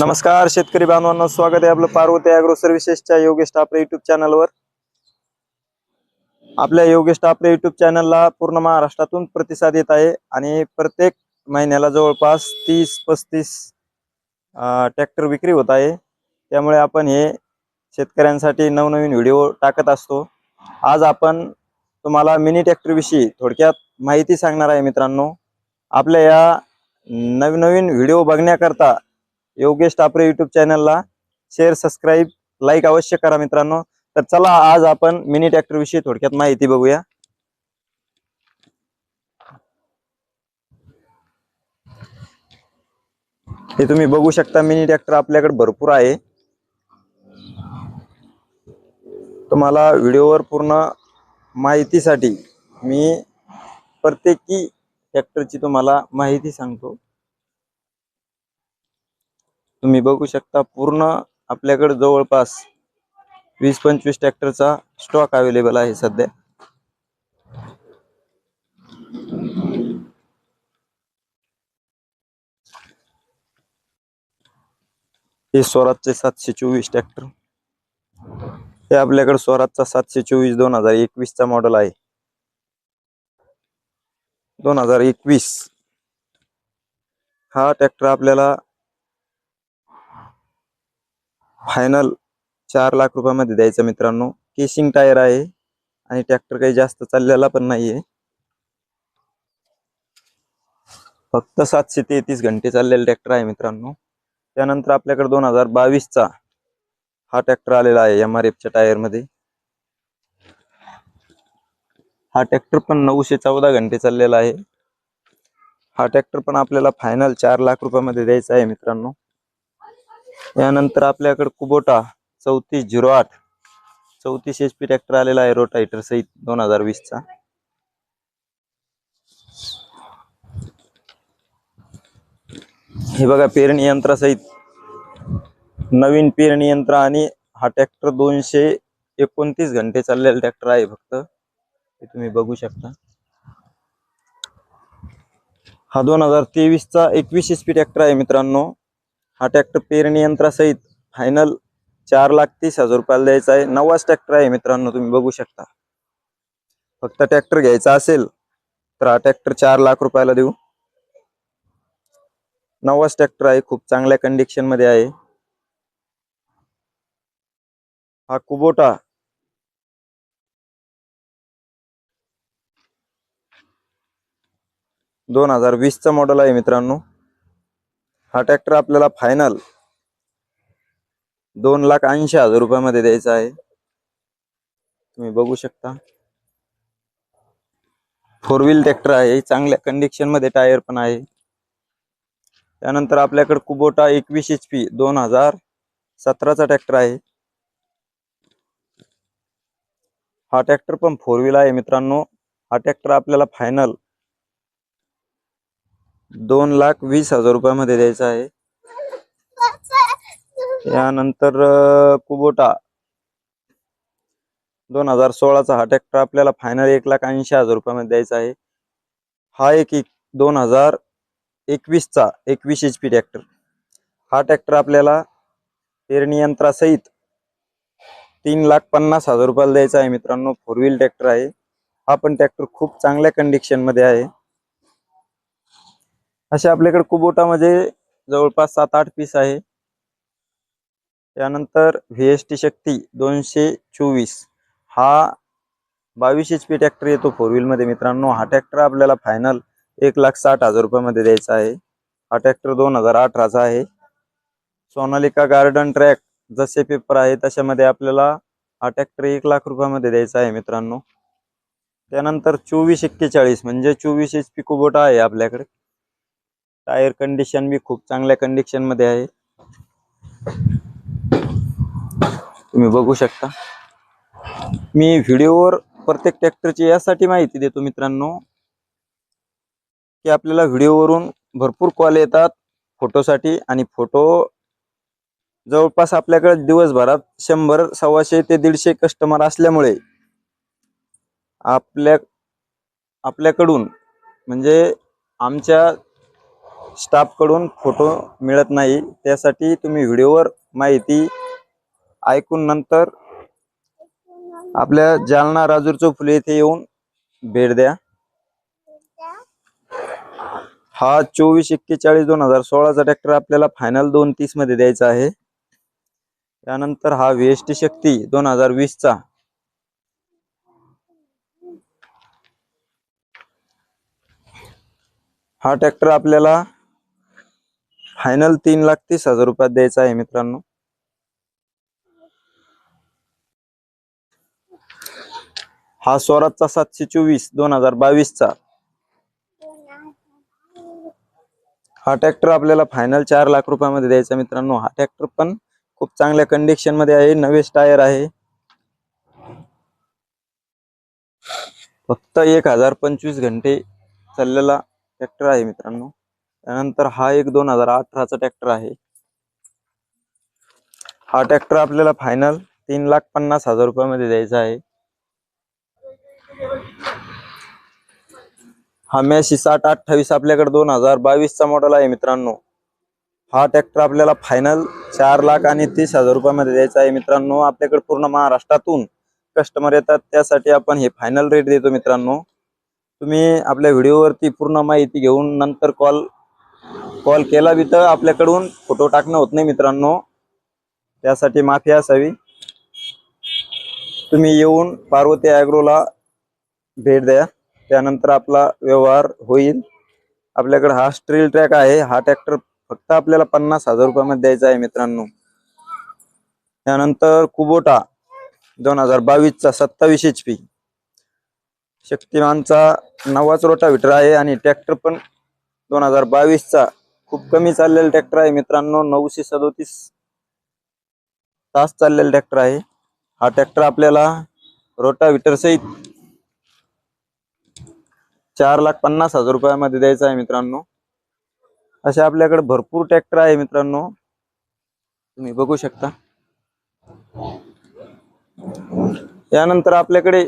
नमस्कार. शेतकरी बांधवांना स्वागत आहे आपलं पार्वती अॅग्रो सर्व्हिसेसच्या योगेश टापरे युट्यूब चॅनलवर आपल्या योगेश टापरे युट्यूब चॅनलला पूर्ण महाराष्ट्रातून प्रतिसाद येत आहे आणि प्रत्येक महिन्याला जवळपास तीस पस्तीस ट्रॅक्टर विक्री होत आहे. त्यामुळे आपण हे शेतकऱ्यांसाठी नवनवीन व्हिडिओ टाकत असतो. आज आपण तुम्हाला मिनी ट्रॅक्टरविषयी थोडक्यात माहिती सांगणार आहे मित्रांनो. आपल्या या नवनवीन व्हिडिओ बघण्याकरता योगेश टापरे युट्यूब चॅनलला शेअर सबस्क्राईब लाईक अवश्य करा मित्रांनो. तर चला आज आपण मिनी ट्रॅक्टर विषयी थोडक्यात माहिती बघूया. हे तुम्ही बघू शकता मिनी ट्रॅक्टर आपल्याकडे भरपूर आहे. तुम्हाला व्हिडिओवर पूर्ण माहितीसाठी मी प्रत्येकी ट्रॅक्टरची तुम्हाला माहिती सांगतो. तुम्ही बघू शकता पूर्ण आपल्याकडे जवळपास वीस पंचवीस ट्रॅक्टरचा स्टॉक अवेलेबल आहे सध्या. हे स्वराजचे सातशे चोवीस ट्रॅक्टर. हे आपल्याकडे स्वराजचा सातशे चोवीस दोन हजार एकवीस चा मॉडेल आहे. दोन हजार एकवीस. हा ट्रॅक्टर आपल्याला फायनल चार लाख रुपयामध्ये द्यायचा मित्रांनो. केसिंग टायर आहे आणि ट्रॅक्टर काही जास्त चाललेला पण नाहीये. फक्त सातशे तेहतीस घंटे चाललेला ट्रॅक्टर आहे मित्रांनो. त्यानंतर आपल्याकडे दोन हजार बावीसचा हा ट्रॅक्टर आलेला आहे एम आर एफच्या टायरमध्ये हा ट्रॅक्टर पण नऊशे चौदा घंटे चाललेला आहे. हा ट्रॅक्टर पण आपल्याला फायनल चार लाख रुपयामध्ये द्यायचा आहे मित्रांनो. यानंतर आपल्याकडे कुबोटा चौतीस झिरो आठ. चौतीस एच पी ट्रॅक्टर आलेला आहे रोटायटर सहित दोन हजार वीसचा. हे बघा पेरणी यंत्रासहित नवीन पेरणी यंत्र आणि हा ट्रॅक्टर दोनशे एकोणतीस घंटे चाललेला ट्रॅक्टर आहे फक्त. हे तुम्ही बघू शकता. हा दोन हजार तेवीस चा एकवीस एच पी ट्रॅक्टर आहे मित्रांनो. हा ट्रॅक्टर पेरणी यंत्रासहित फायनल चार लाख तीस हजार रुपयाला द्यायचा आहे. नवाच ट्रॅक्टर आहे मित्रांनो तुम्ही बघू शकता. फक्त ट्रॅक्टर घ्यायचा असेल तर हा ट्रॅक्टर चार लाख रुपयाला देऊ. नवाच ट्रॅक्टर आहे खूप चांगल्या कंडिशनमध्ये आहे. हा कुबोटा. दोन हजार वीसचा मॉडेल आहे मित्रांनो. हा ट्रॅक्टर आपल्याला फायनल दोन लाख ऐंशी हजार रुपयामध्ये द्यायचा आहे. तुम्ही बघू शकता. फोर व्हील ट्रॅक्टर आहे चांगल्या कंडिशनमध्ये टायर पण आहे. त्यानंतर आपल्याकडे कुबोटा एकवीस एच पी दोन हजार सतराचा ट्रॅक्टर आहे. हा ट्रॅक्टर पण फोर व्हील आहे मित्रांनो. हा ट्रॅक्टर आपल्याला फायनल दोन लाख वीस हजार रुपयामध्ये द्यायचा आहे. यानंतर कुबोटा. दोन हजार सोळाचा हा ट्रॅक्टर आपल्याला फायनल एक लाख ऐंशी हजार रुपयामध्ये द्यायचा आहे. हा एक एक दोन हजार एकवीसचा एकवीस एच पी ट्रॅक्टर हा ट्रॅक्टर आपल्याला पेरणी यंत्रासहित तीन लाख पन्नास हजार रुपयाला द्यायचा आहे मित्रांनो. फोर व्हील ट्रॅक्टर आहे. हा पण ट्रॅक्टर खूप चांगल्या कंडिशनमध्ये आहे. असे आपल्याकडे कुबोटामध्ये जवळपास सात आठ पीस आहे. त्यानंतर व्ही एस टी शक्ती दोनशे चोवीस. हा बावीस एच पी ट्रॅक्टर येतो फोर व्हील मध्ये मित्रांनो. हा ट्रॅक्टर आपल्याला फायनल एक लाख साठ हजार रुपयामध्ये द्यायचा आहे. हा ट्रॅक्टर दोन हजार अठराचा आहे. सोनालिका गार्डन ट्रॅक जसे पेपर आहे तशामध्ये आपल्याला हा ट्रॅक्टर एक लाख रुपयामध्ये द्यायचा आहे मित्रांनो. त्यानंतर चोवीस एक्केचाळीस म्हणजे चोवीस एच पी कुबोटा आहे आपल्याकडे. टायर कंडिशन बी खूप चांगल्या कंडिशनमध्ये आहे. तुम्ही बघू शकता. मी व्हिडिओवर प्रत्येक ट्रॅक्टरची यासाठी माहिती देतो मित्रांनो की आपल्याला व्हिडिओवरून भरपूर कॉल येतात फोटोसाठी आणि फोटो जवळपास आपल्याकडे दिवसभरात शंभर सव्वाशे ते दीडशे कस्टमर असल्यामुळे आपल्या आपल्याकडून म्हणजे आमच्या स्टाफकडून फोटो मिळत नाही. त्यासाठी तुम्ही व्हिडिओवर माहिती ऐकून नंतर आपल्या जालना राजूर चौफुले येथे येऊन भेट द्या. हा चोवीस एक्केचाळीस दोन हजार सोळाचा ट्रॅक्टर आपल्याला फायनल दोन तीसमध्ये द्यायचा आहे. त्यानंतर हा टी शक्ती दोन हजार वीस चा. हा ट्रॅक्टर आपल्याला फायनल तीन लाख तीस हजार रुपयात द्यायचा आहे मित्रांनो. हा स्वराजचा सातशे चोवीस दोन हजार बावीसचा. हा ट्रॅक्टर आपल्याला फायनल चार लाख रुपयामध्ये द्यायचा मित्रांनो. हा ट्रॅक्टर पण खूप चांगल्या कंडिशनमध्ये आहे नवे टायर आहे. फक्त एक हजार पंचवीस घंटे चाललेला ट्रॅक्टर आहे मित्रांनो. त्यानंतर हा एक दोन हजार अठराचा ट्रॅक्टर आहे. हा ट्रॅक्टर आपल्याला फायनल तीन लाख पन्नास हजार रुपयामध्ये द्यायचा आहे. हा मॅशी साठ अठ्ठावीस आपल्याकडे दोन हजार बावीसचा मॉडेल आहे मित्रांनो. हा ट्रॅक्टर आपल्याला फायनल चार लाख आणि तीस हजार रुपयामध्ये द्यायचा आहे मित्रांनो. आपल्याकडे पूर्ण महाराष्ट्रातून कस्टमर येतात. त्यासाठी आपण हे फायनल रेट देतो मित्रांनो. तुम्ही आपल्या व्हिडिओवरती पूर्ण माहिती घेऊन नंतर कॉल कॉल केला बी तर आपल्याकडून फोटो टाकणं होत नाही मित्रांनो. त्यासाठी माफी असावी. तुम्ही येऊन पार्वती ॲग्रोला भेट द्या. त्यानंतर आपला व्यवहार होईल. आपल्याकडे हा स्ट्रील ट्रॅक आहे. हा ट्रॅक्टर फक्त आपल्याला पन्नास हजार रुपयामध्ये द्यायचा आहे मित्रांनो. त्यानंतर कुबोटा दोन हजार बावीसचा सत्तावीस एच पी शक्तिमानचा नवाच रोटाव्हिटर आहे आणि ट्रॅक्टर पण दोन हजार बावीसचा खूप कमी चाललेला ट्रॅक्टर आहे मित्रांनो. नऊशे सदोतीस तास चाललेला ट्रॅक्टर आहे. हा ट्रॅक्टर आपल्याला रोटाव्हिटर सहित चार लाख पन्नास हजार रुपयामध्ये द्यायचा आहे मित्रांनो. असे आपल्याकडे भरपूर ट्रॅक्टर आहे मित्रांनो. तुम्ही बघू शकता. यानंतर आपल्याकडे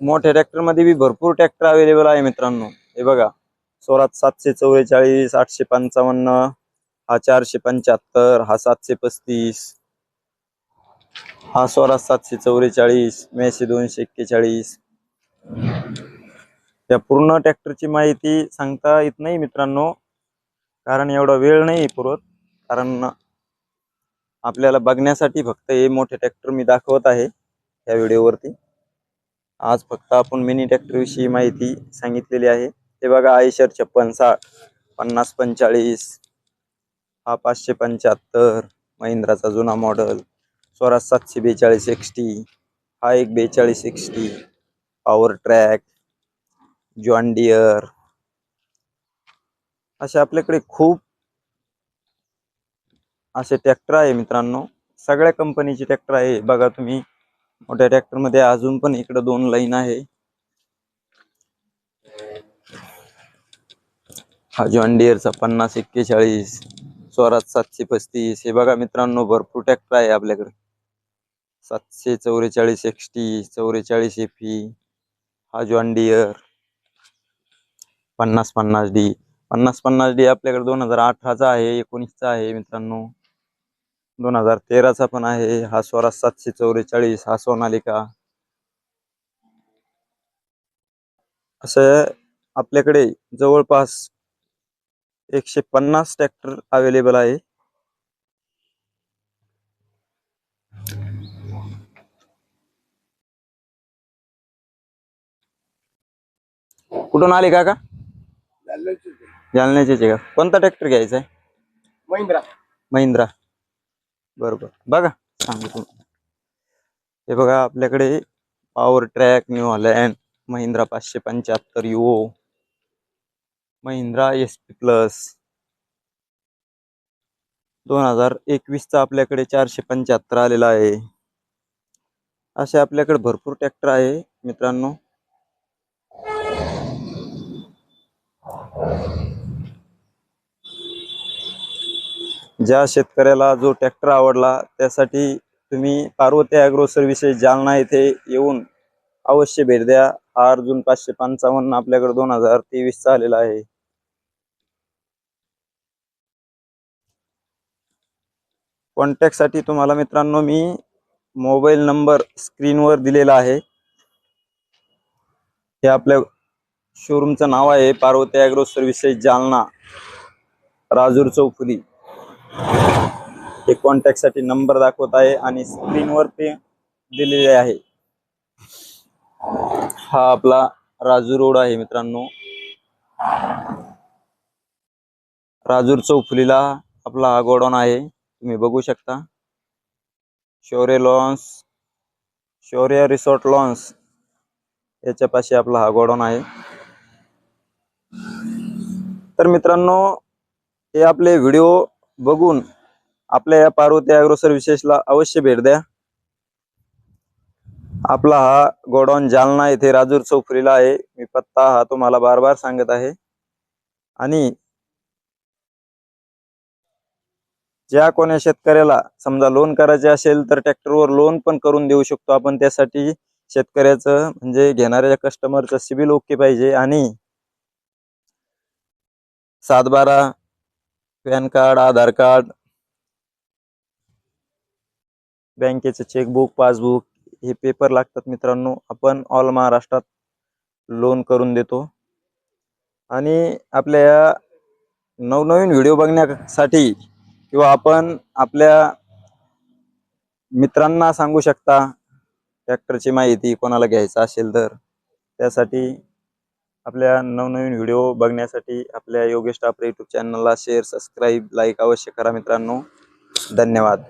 मोठ्या ट्रॅक्टरमध्ये बी भरपूर ट्रॅक्टर अवेलेबल आहे मित्रांनो. हे बघा. सोळात सातशे चौवेचाळीस आठशे पंचावन्न हा चारशे पंच्याहत्तर हा सातशे पस्तीस हा सोळा सातशे चौवेचाळीस मेशे दोनशे एक्केचाळीस. त्या पूर्ण ट्रॅक्टरची माहिती सांगता येत नाही मित्रांनो कारण एवढा वेळ नाही पुरत कारण आपल्याला बघण्यासाठी फक्त हे मोठे ट्रॅक्टर मी दाखवत आहे या व्हिडिओवरती. आज फक्त आपण मिनी ट्रॅक्टरविषयी माहिती सांगितलेली आहे. हे बघा आयशर छप्पन साठ पन्नास पंचाळीस हा पाचशे पंच्याहत्तर महिंद्राचा जुना मॉडेल स्वराज सातशे बेचाळीस एक्सटी हा एक बेचाळीस XT power track John Deere असे आपल्याकडे खूप असे ट्रॅक्टर आहे मित्रांनो. सगळ्या कंपनीचे ट्रॅक्टर आहे. बघा तुम्ही मोठ्या ट्रॅक्टरमध्ये अजून पण इकडं दोन लाईन आहे. हा जॉन डिअरचा पन्नास एक्केचाळीस स्वराज सातशे पस्तीस. हे बघा मित्रांनो भरपूर ट्रॅक्टर आहे आपल्याकडे. सातशे चौवेचाळीस एक्सटी चौवेचाळीस एफी हा जॉन डिअर पन्नास पन्नास डी पन्नास पन्नास डी आपल्याकडे दोन हजार अठराचा आहे एकोणीसचा आहे मित्रांनो. दोन हजार तेराचा पण आहे. हा स्वराज सातशे चौवेचाळीस हा सोनालिका. असं आपल्याकडे जवळपास एकशे पन्नास ट्रॅक्टर अवेलेबल आहे. कुठून आले का का जालन्याचे का? कोणता ट्रॅक्टर घ्यायचा आहे? महिंद्रा. महिंद्रा. बरोबर. बघा सांगू तुम्हाला. हे बघा आपल्याकडे power track New Holland Mahindra पाचशे पंच्याहत्तर Yuvo Mahindra S P plus. दोन हजार एकवीसचा आपल्याकडे चारशे पंच्याहत्तर आलेला आहे. असे आपल्याकडे भरपूर ट्रॅक्टर आहे मित्रांनो. ज्या शेतकऱ्याला जो ट्रॅक्टर आवडला त्यासाठी तुम्ही पार्वती ॲग्रो सर्व्हिसेस जालना येथे येऊन अवश्य भेट द्या. हा अर्जुन पाचशे पंचावन्न आपल्याकडे दोन हजार तेवीसचा आलेला आहे. कॉन्टॅक्टसाठी तुम्हाला मित्रांनो मी मोबाईल नंबर स्क्रीनवर दिलेला आहे. हे आपल्या शोरूमचं नाव आहे पार्वती ॲग्रो सर्व्हिसेस जालना राजूर चौफुली. हे कॉन्टॅक्टसाठी नंबर दाखवत आहे आणि स्क्रीनवर ते दिलेले आहे. हा आपला राजू रोड आहे मित्रांनो. राजूर चौफुलीला आपला हा गोडाऊन आहे. तुम्ही बघू शकता. शौर्य लॉन्स शौर्य रिसॉर्ट लॉन्स याच्यापाशी आपला हा गोडाऊन आहे. तर मित्रांनो हे आपले व्हिडिओ बघून आपल्या या पार्वती अॅग्रोसर विशेषला अवश्य भेट द्या. आपला हा गोडाऊन जालना येथे राजूर चौफरीला आहे. मी पत्ता हा तुम्हाला बार बार सांगत आहे. आणि ज्या कोण्या शेतकऱ्याला समजा लोन करायचे असेल तर ट्रॅक्टरवर लोन पण करून देऊ शकतो आपण. त्यासाठी शेतकऱ्याचं म्हणजे घेणाऱ्या कस्टमरचं सिबिल ओके पाहिजे आणि सात बारा पॅन कार्ड आधार कार्ड बँकेचं चेकबुक पासबुक हे पेपर लागतात मित्रांनो. आपण ऑल महाराष्ट्रात लोन करून देतो. आणि आपल्या या नवनवीन व्हिडिओ बघण्यासाठी किंवा आपण आपल्या मित्रांना सांगू शकता ट्रॅक्टरची माहिती कोणाला घ्यायचं असेल तर त्यासाठी आपल्या नवनवीन व्हिडिओ बघण्यासाठी आपल्या योगेश टापरे यूट्यूब चॅनलला शेअर सबस्क्राईब लाईक अवश्य करा मित्रांनो. धन्यवाद.